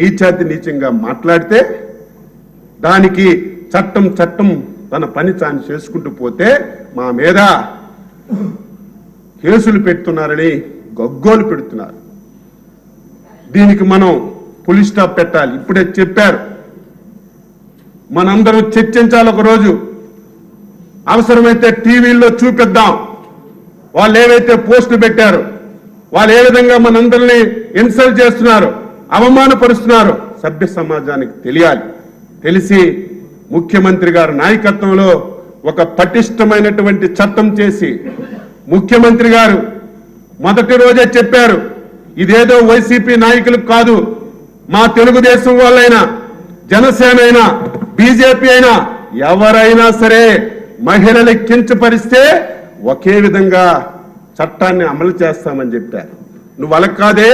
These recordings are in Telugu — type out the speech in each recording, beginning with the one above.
నీచాతి నీచంగా మాట్లాడితే దానికి చట్టం చట్టం తన పని తాను చేసుకుంటూ పోతే మా మీద కేసులు పెడుతున్నారని గగ్గోలు పెడుతున్నారు. దీనికి మనం పులి స్టాప్ పెట్టాలి. ఇప్పుడే చెప్పారు. మనందరూ చర్చించాలి ఒక రోజు. అవసరమైతే టీవీల్లో చూపిద్దాం. వాళ్ళు ఏవైతే పోస్టులు పెట్టారు వాళ్ళు ఏ విధంగా మనందరినీ ఇన్సల్ట్ చేస్తున్నారు? అవమానపరుస్తున్నారు. సభ్య సమాజానికి తెలియాలి. తెలిసి ముఖ్యమంత్రి గారి నాయకత్వంలో ఒక పటిష్టమైనటువంటి చట్టం చేసి ముఖ్యమంత్రి గారు మొదటి రోజే చెప్పారు ఇదేదో వైసీపీ నాయకులకు కాదు. మా తెలుగుదేశం వాళ్ళైనా జనసేన అయినా బీజేపీ అయినా ఎవరైనా సరే మహిళలు కించపరిస్తే ఒకే విధంగా చట్టాన్ని అమలు చేస్తామని చెప్పారు. నువ్వు అలకాదే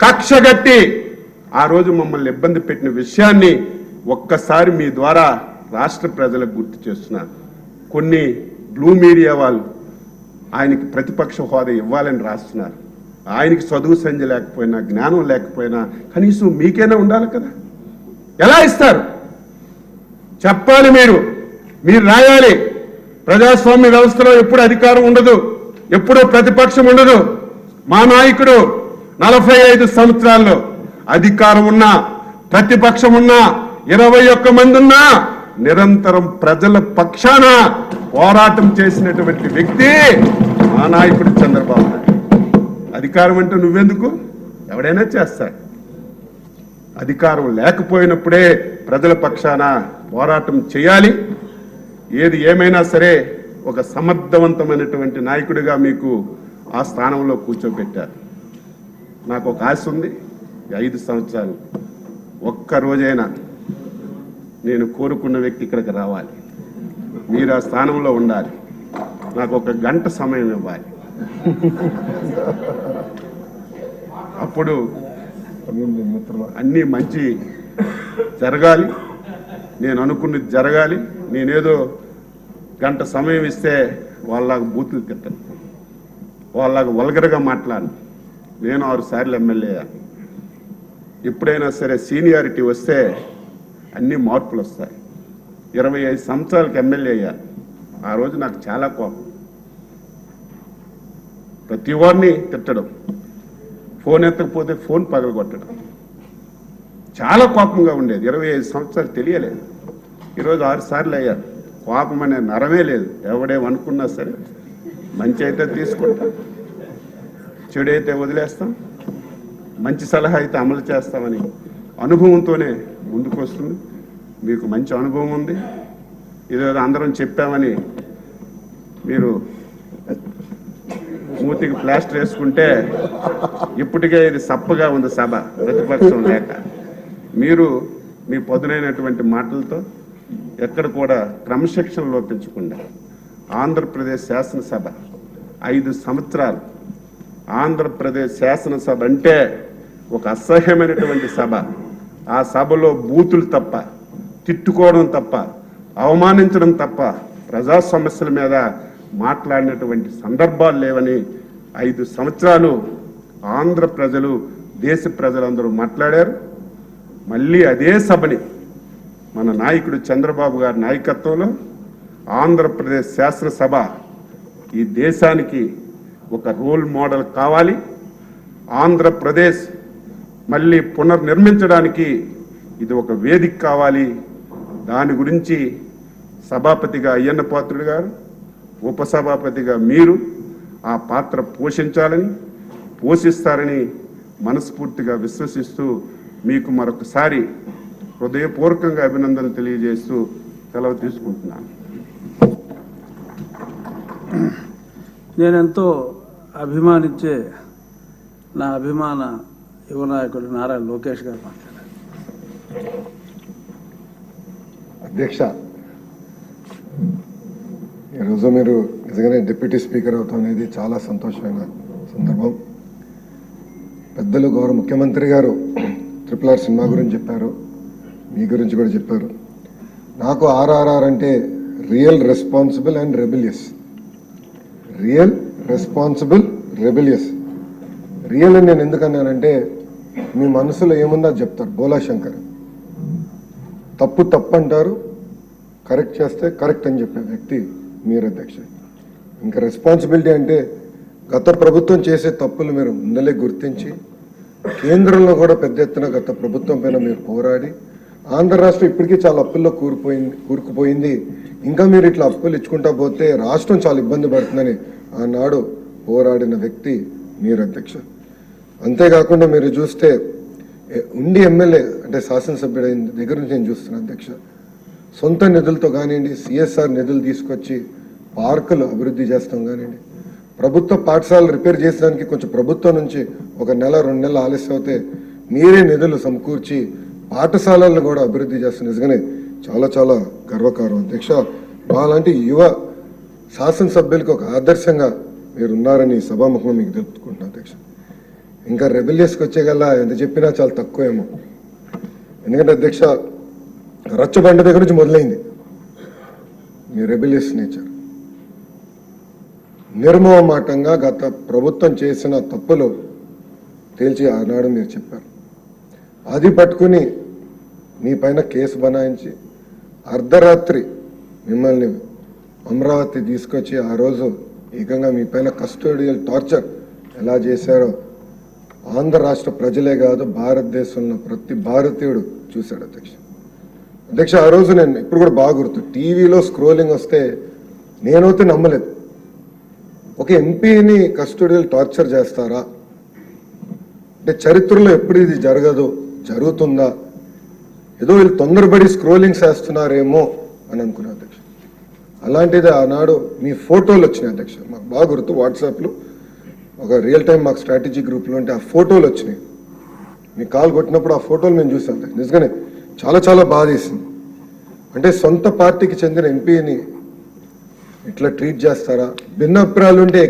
కక్షగట్టి ఆ రోజు మమ్మల్ని ఇబ్బంది పెట్టిన విషయాన్ని ఒక్కసారి మీ ద్వారా రాష్ట్ర ప్రజలకు గుర్తు చేస్తున్నారు కొన్ని బ్లూ మీడియా వాళ్ళు ఆయనకి ప్రతిపక్ష హోదా ఇవ్వాలని రాస్తున్నారు. ఆయనకి చదువు సంధ్య లేకపోయినా జ్ఞానం లేకపోయినా కనీసం మీకైనా ఉండాలి కదా? ఎలా ఇస్తారు? చెప్పాలి మీరు. మీరు రాయాలి. ప్రజాస్వామ్య వ్యవస్థలో ఎప్పుడు అధికారం ఉండదు. ఎప్పుడు ప్రతిపక్షం ఉండదు. మా నాయకుడు నలభై ఐదు సంవత్సరాల్లో అధికారం ఉన్నా ప్రతిపక్షం ఉన్నా ఇరవై ఒక్క మంది ఉన్నా నిరంతరం ప్రజల పక్షాన పోరాటం చేసినటువంటి వ్యక్తి మా నాయకుడు చంద్రబాబు నాయుడు. అధికారం అంటే నువ్వెందుకు? ఎవడైనా చేస్తాడు. అధికారం లేకపోయినప్పుడే ప్రజల పక్షాన పోరాటం చేయాలి. ఏది ఏమైనా సరే ఒక సమర్థవంతమైనటువంటి నాయకుడిగా మీకు ఆ స్థానంలో కూర్చోబెట్టారు. నాకు ఒక ఆశ ఉంది. ఐదు సంవత్సరాలు ఒక్క రోజైనా నేను కోరుకున్న వ్యక్తి ఇక్కడికి రావాలి. మీరు ఆ స్థానంలో ఉండాలి. నాకు ఒక గంట సమయం ఇవ్వాలి. అప్పుడు అన్నీ మంచి జరగాలి. నేను అనుకున్నది జరగాలి. నేనేదో గంట సమయం ఇస్తే వాళ్ళలాగా బూతులు తిట్టను. వాళ్ళకు వల్గరగా మాట్లాడను. నేను ఆరు సార్లు ఎమ్మెల్యే ఎప్పుడైనా సరే సీనియారిటీ వస్తే అన్ని మార్పులు వస్తాయి. ఇరవై ఐదు సంవత్సరాలకు ఎమ్మెల్యే అయ్యా. ఆ రోజు నాకు చాలా కోపం. ప్రతి వాడిని తిట్టడం. ఫోన్ ఎత్తకపోతే ఫోన్ పగలగొట్టడం. చాలా కోపంగా ఉండేది. ఇరవై ఐదు సంవత్సరాలు తెలియలేదు. ఈరోజు ఆరు సార్లు అయ్యారు కోపం అనే నరమే లేదు. ఎవడేమనుకున్నా సరే మంచి అయితే తీసుకుంటాను చెడు అయితే వదిలేస్తాం. మంచి సలహా అయితే అమలు చేస్తామని అనుభవంతోనే ముందుకు వస్తుంది. మీకు మంచి అనుభవం ఉంది. ఇదేదో అందరం చెప్పామని మీరు మూతికి ప్లాస్టర్ వేసుకుంటే ఇప్పటికే ఇది సప్పగా ఉంది సభ ప్రతిపక్షం లేక. మీరు మీ పదునైనటువంటి మాటలతో ఎక్కడ కూడా క్రమశిక్షణ లోపించకుండా ఆంధ్రప్రదేశ్ శాసనసభ ఐదు సంవత్సరాలు ఆంధ్రప్రదేశ్ శాసనసభ అంటే ఒక అసహ్యమైనటువంటి సభ. ఆ సభలో బూతులు తప్ప తిట్టుకోవడం తప్ప అవమానించడం తప్ప ప్రజా సమస్యల మీద మాట్లాడినటువంటి సందర్భాలు లేవని ఐదు సంవత్సరాలు ఆంధ్ర ప్రజలు దేశ ప్రజలందరూ మాట్లాడారు. మళ్ళీ అదే సభని మన నాయకుడు చంద్రబాబు గారి నాయకత్వంలో ఆంధ్రప్రదేశ్ శాసనసభ ఈ దేశానికి ఒక రోల్ మోడల్ కావాలి. ఆంధ్రప్రదేశ్ మళ్ళీ పునర్నిర్మించడానికి ఇది ఒక వేదిక కావాలి. దాని గురించి సభాపతిగా అయ్యన్న పాత్రుడు గారు ఉపసభాపతిగా మీరు ఆ పాత్ర పోషించాలని పోషిస్తారని మనస్ఫూర్తిగా విశ్వసిస్తూ మీకు మరొకసారి హృదయపూర్వకంగా అభినందనలు తెలియజేస్తూ సెలవు తీసుకుంటున్నాను. నేనెంతో అభిమానించే నా అభిమాన యువ నాయకుడు నారాయణ లోకేష్ గారు మాట్లాడారు. అధ్యక్ష ఈరోజు మీరు నిజంగానే డిప్యూటీ స్పీకర్ అవుతాం అనేది చాలా సంతోషమైన సందర్భం. పెద్దలు గౌరవ ముఖ్యమంత్రి గారు ట్రిపుల్ ఆర్ సినిమా గురించి చెప్పారు మీ గురించి కూడా చెప్పారు. నాకు ఆర్ఆర్ఆర్ అంటే real responsible and rebellious. Real responsible rebellious real అని నేను ఎందుకన్నానంటే మీ మనసులో ఏముందో చెప్తారు భోలాశంకర్ తప్పు తప్పు అంటారు కరెక్ట్ చేస్తే కరెక్ట్ అని చెప్పే వ్యక్తి మీరు అధ్యక్ష. ఇంకా రెస్పాన్సిబిలిటీ అంటే గత ప్రభుత్వం చేసే తప్పులు మీరు ముందలే గుర్తించి కేంద్రంలో కూడా పెద్ద ఎత్తున గత ప్రభుత్వం పైన మీరు పోరాడి ఆంధ్ర రాష్ట్రం ఇప్పటికీ చాలా అప్పుల్లో కూరుకుపోయింది కూరుకుపోయింది. ఇంకా మీరు ఇట్లా అప్పులు ఇచ్చుకుంటా పోతే రాష్ట్రం చాలా ఇబ్బంది పడుతుందని ఆనాడు పోరాడిన వ్యక్తి మీరు అధ్యక్ష. అంతేకాకుండా మీరు చూస్తే ఉండి ఎమ్మెల్యే అంటే శాసనసభ్యుడు దగ్గర నుంచి నేను చూస్తున్నాను అధ్యక్ష. సొంత నిధులతో కానివ్వండి సిఎస్ఆర్ నిధులు తీసుకొచ్చి పార్కులు అభివృద్ధి చేస్తాం కానివ్వండి. ప్రభుత్వ పాఠశాలలు రిపేర్ చేసడానికి కొంచెం ప్రభుత్వం నుంచి ఒక నెల రెండు నెలలు ఆలస్యం అవుతే మీరే నిధులు సమకూర్చి పాఠశాలలను కూడా అభివృద్ధి చేస్తున్న నిజంగానే చాలా చాలా గర్వకారం అధ్యక్ష అలాంటి యువ శాసనసభ్యులకు ఒక ఆదర్శంగా మీరు ఉన్నారని ఈ సభాముఖంగా మీకు తెలుపుకుంటున్నాను అధ్యక్ష. ఇంకా రెబెలియస్కి వచ్చేగల్లా ఎంత చెప్పినా చాలా తక్కువేమో. ఎందుకంటే అధ్యక్ష రచ్చబండ దగ్గర నుంచి మొదలైంది. మీ రెబెలియస్ నేచర్ నిర్మోహమాటంగా గత ప్రభుత్వం చేసిన తప్పులు తేల్చి ఆనాడు మీరు చెప్పారు. అది పట్టుకుని మీ పైన కేసు బనాయించి అర్ధరాత్రి మిమ్మల్ని అమరావతి తీసుకొచ్చి ఆ రోజు ఏకంగా మీ పైన కస్టోడియల్ టార్చర్ ఎలా చేశారో ఆంధ్ర రాష్ట్ర ప్రజలే కాదు భారతదేశంలో ప్రతి భారతీయుడు చూశాడు అధ్యక్ష. అధ్యక్ష ఆ రోజు నేను ఇప్పుడు కూడా బాగా గుర్తు టీవీలో స్క్రోలింగ్ వస్తే నేనైతే నమ్మలేదు. ఒక ఎంపీని కస్టోడియల్ టార్చర్ చేస్తారా? అంటే చరిత్రలో ఎప్పుడు ఇది జరగదు జరుగుతుందా? ఏదో వీళ్ళు తొందరపడి స్క్రోలింగ్ చేస్తున్నారేమో అని అనుకున్నా అధ్యక్ష. అలాంటిది ఆనాడు మీ ఫోటోలు వచ్చినాయి అధ్యక్ష. మాకు బాగా గుర్తు వాట్సాప్లో ఒక రియల్ టైం మాకు స్ట్రాటజీ గ్రూప్లో అంటే ఆ ఫోటోలు వచ్చినాయి. మీ కాల్ కొట్టినప్పుడు ఆ ఫోటోలు మేము చూసాం అధ్యక్ష. నిజంగానే చాలా చాలా బాధ వేసింది అంటే సొంత పార్టీకి చెందిన ఎంపీని ఇట్లా ట్రీట్ చేస్తారా? భిన్నాభిప్రాయాలు ఉంటే